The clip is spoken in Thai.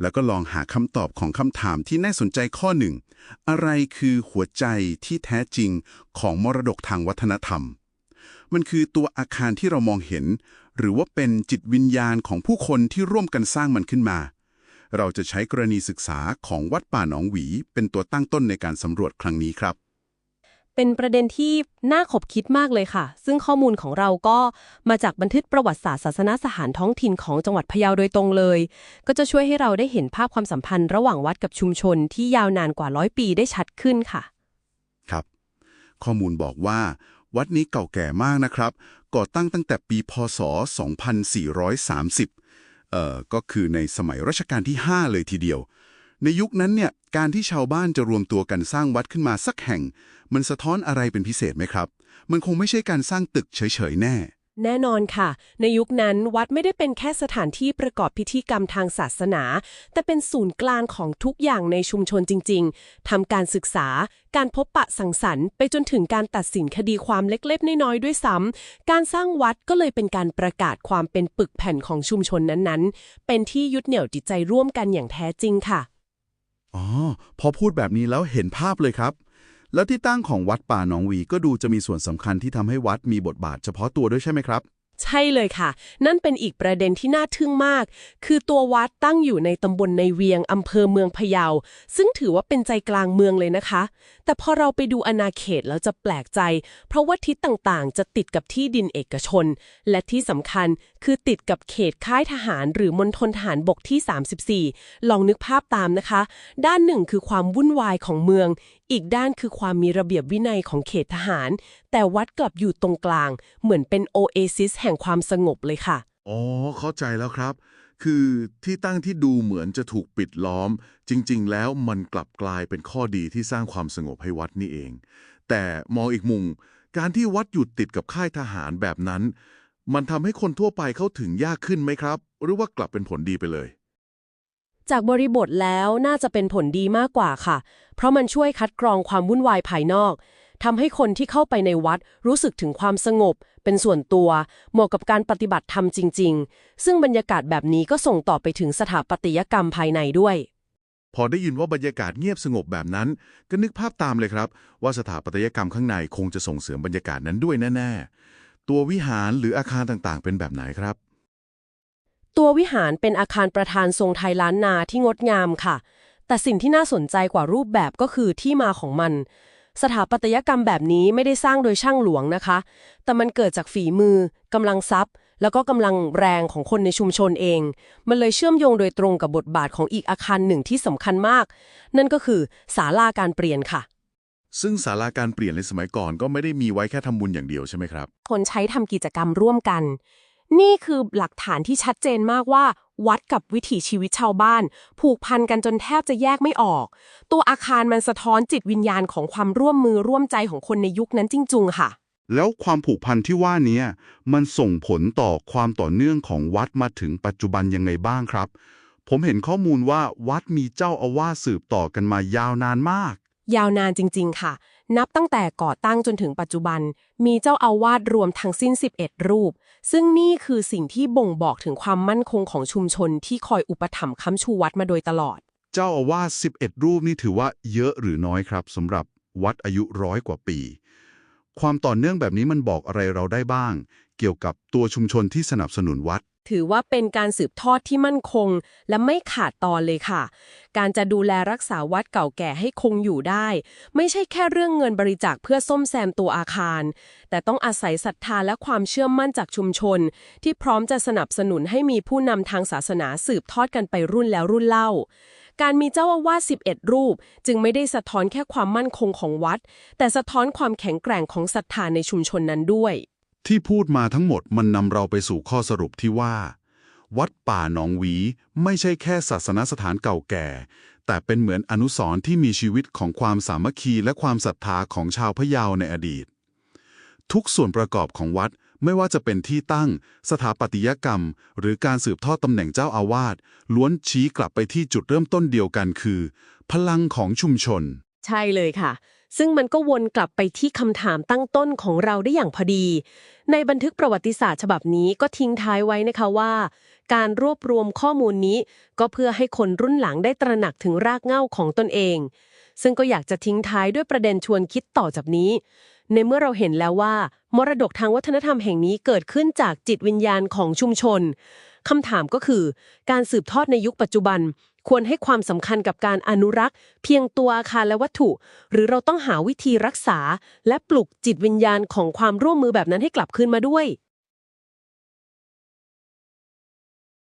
แล้วก็ลองหาคำตอบของคำถามที่น่าสนใจข้อหนึ่ง อะไรคือหัวใจที่แท้จริงของมรดกทางวัฒนธรรม มันคือตัวอาคารที่เรามองเห็น หรือว่าเป็นจิตวิญญาณของผู้คนที่ร่วมกันสร้างมันขึ้นมา เราจะใช้กรณีศึกษาของวัดป่าหนองหวี เป็นตัวตั้งต้นในการสำรวจครั้งนี้ครับ เป็นประเด็นที่น่าขบคิดมากเลยค่ะ ซึ่งข้อมูลของเราก็มาจากบันทึกประวัติศาสตร์ศาสนสถานท้องถิ่นของจังหวัดพะเยาโดยตรงเลย ก็จะช่วยให้เราได้เห็นภาพความสัมพันธ์ระหว่างวัดกับชุมชนที่ยาวนานกว่าร้อยปีได้ชัดขึ้นค่ะ ครับ ข้อมูลบอกว่า วัดนี้เก่าแก่มากนะครับ ก่อตั้งตั้งแต่ปีพศ 2430 เอ่อ ก็คือในสมัยรัชกาลที่ 5 เลยทีเดียว ในยุคนั้นเนี่ยการที่ชาวบ้านจะรวมตัวกันสร้างวัดขึ้นมาสักแห่ง มันสะท้อนอะไรเป็นพิเศษไหมครับ มันคงไม่ใช่การสร้างตึกเฉยๆแน่ แน่นอนค่ะ ในยุคนั้นวัดไม่ได้เป็นแค่สถานที่ประกอบพิธีกรรมทางศาสนา แต่เป็นศูนย์กลางของทุกอย่างในชุมชนจริง ๆทำการศึกษา การพบปะสังสรรค์ ไปจนถึงการตัดสินคดีความเล็กๆน้อยๆด้วยซ้ำการสร้างวัดก็เลยเป็นการประกาศความเป็นปึกแผ่นของชุมชนนั้นๆ เป็นที่ยึดเหนี่ยวจิตใจร่วมกันอย่างแท้จริงค่ะ อ๋อ พอพูดแบบนี้แล้วเห็นภาพเลยครับ แล้วที่ตั้งของวัดป่าหนองหวีก็ดูจะมีส่วนสำคัญที่ทำให้วัดมีบทบาทเฉพาะตัวด้วยใช่ไหมครับ ใช่เลยค่ะ นั่นเป็นอีกประเด็นที่น่าทึ่งมาก คือตัววัดตั้งอยู่ในตำบลในเวียงอำเภอเมืองพะเยา ซึ่งถือว่าเป็นใจกลางเมืองเลยนะคะ แต่พอเราไปดูอาณาเขตแล้วจะแปลกใจ เพราะว่าทิศต่างๆ จะติดกับที่ดินเอกชน และที่สำคัญคือติดกับเขตค่ายทหารหรือมณฑลทหารบกที่ 34 ลองนึกภาพตามนะคะ ด้านหนึ่งคือความวุ่นวายของเมือง อีกด้านคือความมีระเบียบวินัยของเขตทหาร แต่วัดกลับอยู่ตรงกลาง เหมือนเป็นโอเอซิสแห่งความสงบเลยค่ะ อ๋อ เข้าใจแล้วครับ คือที่ตั้งที่ดูเหมือนจะถูกปิดล้อม จริง ๆ แล้วมันกลับกลายเป็นข้อดีที่สร้างความสงบให้วัดนี่เอง แต่มองอีกมุม การที่วัดอยู่ติดกับค่ายทหารแบบนั้น มันทำให้คนทั่วไปเข้าถึงยากขึ้นไหมครับ หรือว่ากลับเป็นผลดีไปเลย จากบริบทแล้วน่าจะเป็นผลดีมากกว่าค่ะ เพราะมันช่วยคัดกรองความวุ่นวายภายนอก ทำให้คนที่เข้าไปในวัดรู้สึกถึงความสงบ เป็นส่วนตัว เหมาะกับการปฏิบัติธรรมจริง ๆ ซึ่งบรรยากาศแบบนี้ก็ส่งต่อไปถึงสถาปัตยกรรมภายในด้วย พอได้ยินว่าบรรยากาศเงียบสงบแบบนั้น ก็นึกภาพตามเลยครับ ว่าสถาปัตยกรรมข้างในคงจะส่งเสริมบรรยากาศนั้นด้วยแน่ๆ ตัววิหารหรืออาคารต่างๆ เป็นแบบไหนครับ ตัววิหารเป็นอาคารประธานทรงไทยล้านนาที่งดงามค่ะแต่สิ่งที่น่าสนใจกว่ารูปแบบก็คือที่มาของมัน สถาปัตยกรรมแบบนี้ไม่ได้สร้างโดยช่างหลวงนะคะ แต่มันเกิดจากฝีมือกำลังทรัพย์ แล้วก็กำลังแรงของคนในชุมชนเอง มันเลยเชื่อมโยงโดยตรงกับบทบาทของอีกอาคารหนึ่งที่สำคัญมาก นั่นก็คือศาลาการเปลี่ยนค่ะ ซึ่งศาลาการเปลี่ยนในสมัยก่อนก็ไม่ได้มีไว้แค่ทำบุญอย่างเดียวใช่ไหมครับ คนใช้ทำกิจกรรมร่วมกัน นี่คือหลักฐานที่ชัดเจนมากว่า วัดกับวิถีชีวิตชาวบ้าน ผูกพันกันจนแทบจะแยกไม่ออก ตัวอาคารมันสะท้อนจิตวิญญาณของความร่วมมือร่วมใจของคนในยุคนั้นจริง ๆ ค่ะ แล้วความผูกพันที่ว่านี้มันส่งผลต่อความต่อเนื่องของวัดมาถึงปัจจุบันยังไงบ้างครับ ผมเห็นข้อมูลว่าวัดมีเจ้าอาวาสสืบต่อกันมายาวนานมาก ยาวนานจริง ๆ ค่ะ นับตั้งแต่ก่อตั้งจนถึงปัจจุบัน มีเจ้าอาวาสรวมทั้งสิ้น 11 รูป ซึ่งนี่คือสิ่งที่บ่งบอกถึงความมั่นคงของชุมชนที่คอยอุปถัมภ์ค้ำชูวัดมาโดยตลอด เจ้าอาวาส11 รูปนี่ถือว่าเยอะหรือน้อยครับสำหรับวัดอายุร้อยกว่าปี ความต่อเนื่องแบบนี้มันบอกอะไรเราได้บ้าง เกี่ยวกับตัวชุมชนที่สนับสนุนวัด ถือว่าเป็นการสืบทอดที่มั่นคง และไม่ขาดตอนเลยค่ะ การจะดูแลรักษาวัดเก่าแก่ให้คงอยู่ได้ ไม่ใช่แค่เรื่องเงินบริจาคเพื่อส้มแซมตัวอาคาร แต่ต้องอาศัยศรัทธาและความเชื่อมั่นจากชุมชน ที่พร้อมจะสนับสนุนให้มีผู้นำทางศาสนาสืบทอดกันไปรุ่นแล้วรุ่นเล่าการมีเจ้าอาวาส11 รูป จึงไม่ได้สะท้อนแค่ความมั่นคงของวัด แต่สะท้อนความแข็งแกร่งของศรัทธาในชุมชนนั้นด้วย ที่พูดมาทั้งหมดมันนำเราไปสู่ข้อสรุปที่ว่า วัดป่าหนองหวีไม่ใช่แค่ศาสนสถานเก่าแก่ แต่เป็นเหมือนอนุสรณ์ที่มีชีวิตของความสามัคคีและความศรัทธาของชาวพะเยาในอดีต ทุกส่วนประกอบของวัดไม่ว่าจะเป็นที่ตั้ง สถาปัตยกรรม หรือการสืบทอดตำแหน่งเจ้าอาวาสล้วนชี้กลับไปที่จุดเริ่มต้นเดียวกันคือ พลังของชุมชน ใช่เลยค่ะ ซึ่งมันก็วนกลับไปที่คำถามตั้งต้นของเราได้อย่างพอดี ในบันทึกประวัติศาสตร์ฉบับนี้ก็ทิ้งท้ายไว้นะคะว่า การรวบรวมข้อมูลนี้ ก็เพื่อให้คนรุ่นหลังได้ตระหนักถึงรากเหง้าของตนเอง ซึ่งก็อยากจะทิ้งท้ายด้วยประเด็นชวนคิดต่อจากนี้ ในเมื่อเราเห็นแล้วว่า มรดกทางวัฒนธรรมแห่งนี้เกิดขึ้นจากจิตวิญญาณของชุมชนคำถามก็คือ การสืบทอดในยุคปัจจุบัน ควรให้ความสำคัญกับการอนุรักษ์ เพียงตัวอาคารและวัตถุ หรือเราต้องหาวิธีรักษา และปลุกจิตวิญญาณของความร่วมมือแบบนั้นให้กลับคืนมาด้วย